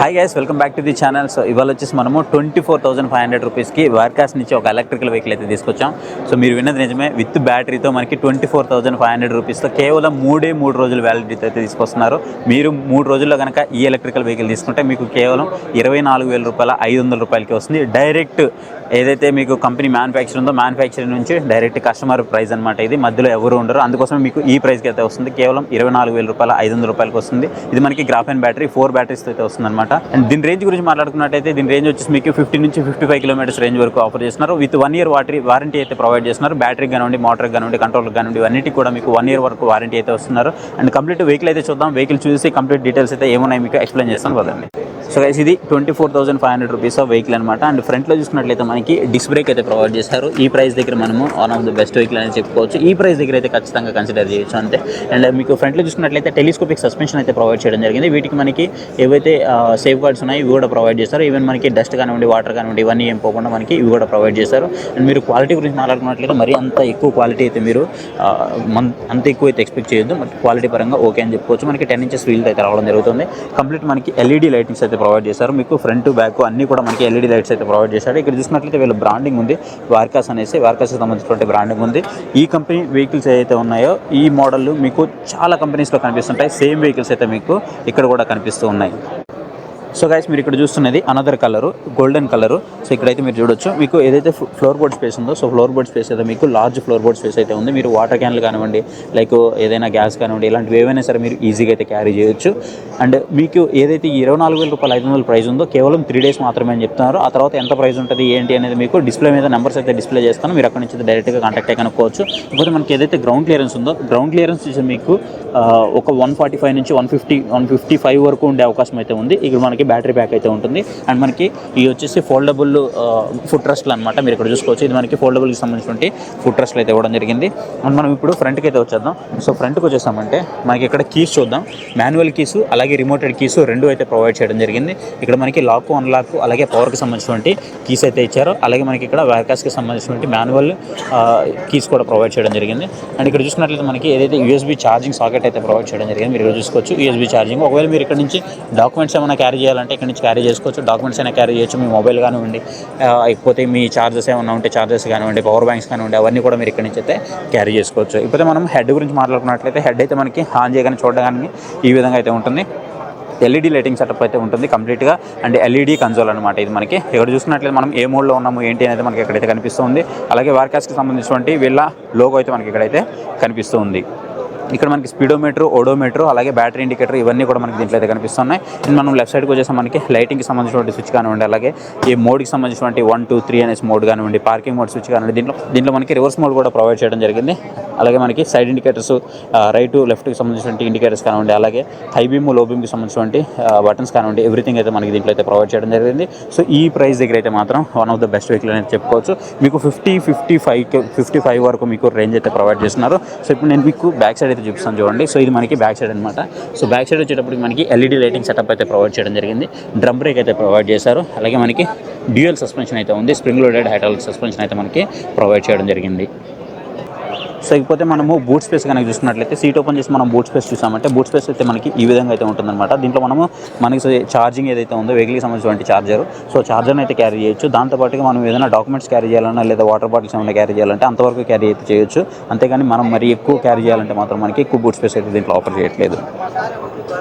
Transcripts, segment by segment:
Hi guys welcome back to the channel so ఇవాళ వచ్చేసి మనము twenty four thousand five hundred రూపీస్కి వార్కాస్ నుంచి ఒక ఎలక్ట్రికల్ వెహికల్ అయితే తీసుకొచ్చాం. సో మీరు విన్నది నిజమే విత్ బ్యాటరీతో మనకి twenty four thousand five hundred రూపీస్తో కేవలం మూడే మూడు రోజులు వ్యాలిడిటీ అయితే తీసుకొస్తున్నారు. మీరు మూడు రోజుల్లో కనుక ఈ ఎలక్ట్రికల్ వెహికల్ తీసుకుంటే మీకు కేవలం ఇరవై నాలుగు వేల రూపాయల ఐదు వందల రూపాయలకి వస్తుంది. డైరెక్ట్ ఏదైతే మీకు కంపెనీ మ్యానుఫ్యాక్చర్ ఉందో మ్యానుఫ్యాక్చర్ నుంచి డైరెక్ట్ కస్టమర్ ప్రైస్ అనమాట ఇది. మధ్యలో ఎవరు ఉండరు అందుకోసం మీకు ఈ ప్రైస్కి అయితే వస్తుంది. కేవలం ఇరవై నాలుగు వేల రూపాయల ఐదు వందల రూపాయలకి వస్తుంది. ఇది మనకి గ్రాఫెన్ బ్యాటరీ ఫోర్ బ్యాటరీస్ అయితే వస్తుంది అనమాట అండ్ దీని రేంజ్ గురించి మాట్లాడుకున్నట్టయితే దీని రేంజ్ వచ్చేసి మీకు ఫిఫ్టీ నుంచి ఫిఫ్టీ ఫైవ్ కిలోమీటర్స్ రేంజ్ వరకు ఆఫర్ చేస్తున్నారు. విత్ వన్ ఇయర్ వాటరీ వారంటీ అయితే ప్రొవైడ్ చేస్తున్నారు. బ్యాటరీ కానివ్వండి మోటార్కి కానివ్వండి కంట్రోల్కి కానివ్వండి అన్నిటికి కూడా మీకు వన్ ఇయర్ వరకు వారంటీ అయితే వస్తున్నారు. అండ్ కంప్లీట్ వెహికల్ అయితే చూద్దాం. వెహికల్ చూసి కంప్లీట్ డీటెయిల్స్ అయితే ఏమున్నాయి మీకు ఎక్స్ప్లెయిన్ చేస్తాను. కదండి సో గైస్ ఇది twenty four thousand five hundred rupees of vehicle అనమాట అండ్ ఫ్రంట్లో చూసుకున్నట్లయితే మనకి డిస్క్ బ్రేక్ అయితే ప్రొవైడ్ చేస్తారు. ఈ ప్రైస్ దగ్గర మనము one of the best vehicle అని చెప్పుకోవచ్చు. ఈ ప్రైస్ దగ్గర అయితే ఖచ్చితంగా కన్సిడర్ చేయొచ్చు అంతే. అండ్ uh, మీకు ఫ్రంట్లో చూసుకున్నట్లయితే టెలిస్కోపిక్ సస్పెన్షన్ అయితే ప్రొవైడ్ చేయడం జరిగింది. వీటికి మనకి ఏవైతే uh, సేఫ్ గార్డ్స్ ఉన్నాయో ఇవి కూడా ప్రొవైడ్ చేస్తారు. ఈవెన్ మనకి డస్ట్ కానివ్వండి వాటర్ కానివ్వండి ఇవన్నీ ఏం పోకుండా మనకి ఇవి కూడా ప్రొవైడ్ చేస్తారు. అండ్ మీరు క్వాలిటీ గురించి మాట్లాడుకున్నట్లయితే మరీ అంత ఎక్కువ క్వాలిటీ అయితే మీరు uh, అంత ఎక్కువ అయితే ఎక్స్పెక్ట్ చేయొద్దు. క్వాలిటీ పరంగా ఓకే అని చెప్పుకోవచ్చు. మనకి టెన్ ఇంచెస్ వీల్ అయితే రావడం జరుగుతుంది. కంప్లీట్ మనకి ఎల్ఈడి లైటింగ్స్ అయితే ప్రొవైడ్ చేశారు. మీకు ఫ్రంట్ బ్యాక్ అన్ని కూడా మనకి ఎల్ఈడి లైట్స్ అయితే ప్రొవైడ్ చేశారు ఇక్కడ చూసినట్లయితే వీళ్ళ బ్రాండింగ్ ఉంది. వార్కాస్ అనేసి వార్కాస్కి సంబంధించినటువంటి బ్రాండింగ్ ఉంది. ఈ కంపెనీ వెహికల్స్ ఏదైతే ఉన్నాయో ఈ మోడల్ మీకు చాలా కంపెనీస్లో కనిపిస్తుంటాయి. సేమ్ వెహికల్స్ అయితే మీకు ఇక్కడ కూడా కనిపిస్తూ ఉన్నాయి. సో గైస్ మీరు ఇక్కడ చూస్తున్నది another colour golden colour so ఇక్కడైతే మీరు చూడొచ్చు. మీకు ఏదైతే ఫ్లోర్ బోర్డ్ స్పేస్ ఉందో సో ఫ్లోర్ బోర్డ్ స్పేస్ అయితే మీకు లార్జ్ ఫ్లోర్ బోర్డ్ స్పేస్ అయితే ఉంది. మీరు వాటర్ క్యాన్లు కానివ్వండి లైక్ ఏదైనా గ్యాస్ కానివ్వండి ఇలాంటివి ఏవైనా సరే మీరు ఈజీగా అయితే క్యారీ చేయొచ్చు. అండ్ మీకు ఏదైతే ఇరవై నాలుగు వేల రూపాయలు ఐదు వందల ప్రైస్ ఉందో కేవలం త్రీ డేస్ మాత్రమే అని చెప్తున్నారు. ఆ తర్వాత ఎంత ప్రైస్ ఉంటుంది ఏంటి అనేది మీకు డిస్ప్లే మీద నెంబర్స్ అయితే డిస్ప్లే చేస్తాను. మీరు అక్కడ నుంచి డైరెక్ట్గా కాంటాక్ట్ అయ్యి కనుక్కోవచ్చు. ఇకపోతే మనకి ఏదైతే గ్రౌండ్ క్లియరెన్స్ ఉందో గ్రౌండ్ క్లియరెన్స్ మీకు ఒక వన్ ఫార్టీ ఫైవ్ నుంచి one fifty one fifty five వరకు ఉండే అవకాశం అయితే ఉంది. ఇక్కడ మనకి బ్యాటరీ ప్యాక్ అయితే ఉంటుంది. అండ్ మనకి ఇవి వచ్చేసి ఫోల్డబుల్ ఫుడ్ ట్రస్ట్లు అనమాట మీరు ఇక్కడ చూసుకోవచ్చు. ఇది మనకి ఫోల్డబుల్కి సంబంధించినటువంటి ఫుడ్ ట్రస్ట్లు అయితే ఇవ్వడం జరిగింది. అండ్ మనం ఇప్పుడు ఫ్రంట్కి అయితే వచ్చేద్దాం. సో ఫ్రంట్కి వచ్చేసామంటే మనకి ఇక్కడ కీస్ చూద్దాం. మాన్యువల్ కీస్ అలాగే రిమోటెడ్ కీస్ రెండు అయితే ప్రొవైడ్ చేయడం జరిగింది. ఇక్కడ మనకి లాక్ అన్లాక్ అలాగే పవర్కి సంబంధించినటువంటి కీస్ అయితే ఇచ్చారు. అలాగే మనకి ఇక్కడ వ్యాకాస్కి సంబంధించినటువంటి మాన్యువల్ కీస్ కూడా ప్రొవైడ్ చేయడం జరిగింది. అండ్ ఇక్కడ చూసుకున్నట్లయితే మనకి ఏదైతే యూఎస్బీ ఛార్జింగ్ సాకెట్ అయితే ప్రొవైడ్ చేయడం జరిగింది మీరు ఇక్కడ చూసుకోవచ్చు. USB charging. ఒకవేళ మీరు ఇక్కడ నుంచి డాక్యుమెంట్స్ ఏమైనా క్యారీ చేయాలంటే ఇక్కడ నుంచి క్యారీ చేసుకోవచ్చు. డాక్యుమెంట్స్ అయినా క్యారీ చేయొచ్చు. మీ మొబైల్ కానివ్వండి ఆ, లేకపోతే మీ చార్జెస్ ఏమైనా ఉంటే చార్జెస్ కానివ్వండి పవర్ బ్యాంక్స్ కానివ్వండి అవన్నీ కూడా మీరు ఇక్కడ నుంచి అయితే క్యారీ చేసుకోవచ్చు. ఇకపోతే మనం హెడ్ గురించి మాట్లాడుకున్నట్లయితే హెడ్ అయితే మనకి హాన్ చేయగానే చూడడానికి ఈ విధంగా అయితే ఉంటుంది. ఎల్ఈడి లైటింగ్ సెటప్ అయితే ఉంటుంది కంప్లీట్గా అండ్ ఎల్ఈడి కన్సోల్ అనమాట ఇది మనకి. ఇక్కడ చూసినట్లయితే మనం ఏ మోడ్లో ఉన్నాము ఏంటి అనేది మనకి ఇక్కడైతే కనిపిస్తుంది. అలాగే వార్కాస్ట్కి సంబంధించినటువంటి వీళ్ళ లోగో అయితే మనకి ఇక్కడైతే కనిపిస్తూ ఉంది ఇక్కడ మనకి స్పీడోమీటర్ ఓడోమీటర్ అలాగే బ్యాటరీ ఇండికేటర్ ఇవన్నీ కూడా మనకి దీంట్లో అయితే కనిపిస్తున్నాయి. మనం లెఫ్ట్ సైడ్కి వచ్చేసి మనకి లైటింగ్కి సంబంధించినటువంటి స్విచ్ కానివ్వండి అలాగే ఈ మోడ్కి సంబంధించినటువంటి వన్ టూ త్రీ అనేసి మోడ్ కానివ్వండి పార్కింగ్ మోడ్ స్విచ్ కానివ్వండి దీంట్లో దీంట్లో మనకి రివర్స్ మోడ్ కూడా ప్రొవైడ్ చేయడం జరిగింది. అలాగే మనకి సైడ్ ఇండికేటర్స్ రైట్ లెఫ్ట్కి సంబంధించినటువంటి ఇండికేటర్స్ కానివ్వండి అలాగే హై బీమ్లో బీమ్కి సంబంధించినటువంటి బటన్స్ కానివ్వండి ఎవ్రీథింగ్ అయితే మనకి దీంట్లో అయితే ప్రొవైడ్ చేయడం జరిగింది. సో ఈ ప్రైస్ దగ్గర అయితే మాత్రం one of the best vehicle అనేది చెప్పుకోవచ్చు. మీకు fifty fifty five fifty five వరకు మీకు రేంజ్ అయితే ప్రొవైడ్ చేస్తున్నారు. సో ఇప్పుడు నేను మీకు బ్యాక్ సైడ్ అయితే చూపిస్తాను చూడండి. సో ఇది మనకి బ్యాక్ సైడ్ అనమాట సో బ్యాక్ సైడ్ వచ్చేటప్పటికి మనకి ఎల్ఈడి లైటింగ్ సెటప్ అయితే ప్రొవైడ్ చేయడం జరిగింది. డ్రమ్ బ్రేక్ అయితే ప్రొవైడ్ చేశారు. అలాగే మనకి డ్యూయల్ సస్పెన్షన్ అయితే ఉంది. స్ప్రింగ్ లోడెడ్ హైడ్రాలిక్ సస్పెన్షన్ అయితే మనకి ప్రొవైడ్ చేయడం జరిగింది. సో ఇకపోతే మనము బూట్ స్పేస్ కనుక చూసుకున్నట్లయితే సీట్ ఓపెన్ చేసి మనం బూట్ స్పేస్ చూసామంటే బూట్ స్పేస్ అయితే మనకి ఈ విధంగా అయితే ఉంటుందన్నమాట. దీంట్లో మనము మనకి ఛార్జింగ్ ఏదైతే ఉందో వెహికల్కి సంబంధించిన ఛార్జర్ సో ఛార్జర్ని అయితే క్యారీ చేయొచ్చు. దాంతోపాటుగా మనం ఏదైనా డాక్యుమెంట్స్ క్యారీ చేయాలన్నా లేదా వాటర్ బాటిల్స్ ఏమైనా క్యారీ చేయాలంటే అంతవరకు క్యారీ అయితే చేయొచ్చు. అంతేగాని మనం మరి ఎక్కువ క్యారీ చేయాలంటే మాత్రం మనకి ఎక్కువ బూట్ స్పేస్ అయితే దీంట్లో ఆఫర్ చేయట్లేదు.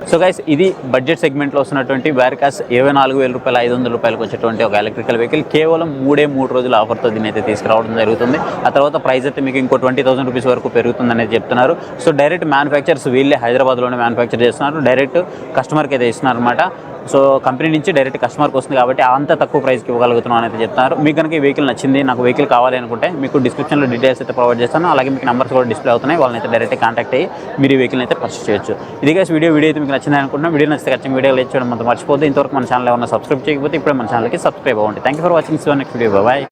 సో గైస్ ఇది బడ్జెట్ సెగ్మెంట్లో వస్తున్నటువంటి వ్యారికాస్ ఇరవై నాలుగు వేల రూపాయలు ఐదు వందల రూపాయలకు వచ్చేటువంటి ఒక ఎలక్ట్రికల్ వెహికల్ కేవలం మూడే మూడు రోజుల ఆఫర్తో దీన్ని అయితే తీసుకురావడం జరుగుతుంది. ఆ తర్వాత ప్రైస్ అయితే మీకు ఇంకో ట్వంటీ థౌసండ్ రూపీస్ వరకు పెరుగుతుందని చెప్తున్నారు. సో డైరెక్ట్ మ్యానుఫ్యాక్చర్స్ వీళ్ళే హైదరాబాద్లోనే మ్యానుఫ్యాక్చర్ చేస్తున్నారు. డైరెక్ట్ కస్టమర్కి అయితే ఇస్తున్నారు అనమాట సో కంపెనీ నుంచి డైరెక్ట్ కస్టమర్కి వస్తుంది కాబట్టి అంత తక్కువ ప్రైస్కి ఇవ్వగలుగుతున్నాను అయితే చెప్తున్నారు మీకు కనుక ఈ వెహికల్ నచ్చింది నాకు వెహికల్ కావాలి అనుకుంటే మీకు డిస్క్రిప్షన్లో డీటెయిల్స్ అయితే ప్రొవైడ్ చేస్తాను. అలాగే మీకు నెంబర్స్ కూడా డిస్ప్లే అవుతున్నాయి. వాళ్ళని అయితే డైరెక్ట్ కాంటాక్ట్ అయ్యి మీరు ఈ వెహికల్ అయితే పర్చేస్ చేయొచ్చు. ఇది guys వీడియో వీడియో అయితే మీకు నచ్చింది అనుకుంటున్నా. వీడియో నచ్చితే ఖచ్చితంగా వీడియో లైక్ చేయడం అంత మర్చిపోతే ఇంతవరకు మన ఛానల్ ఏమన్నా సబ్స్క్రైబ్ చేయకపోతే ఇప్పుడే మన ఛానల్కి సబ్స్క్రైబ్ అవ్వండి. Thank you for watching so next video bye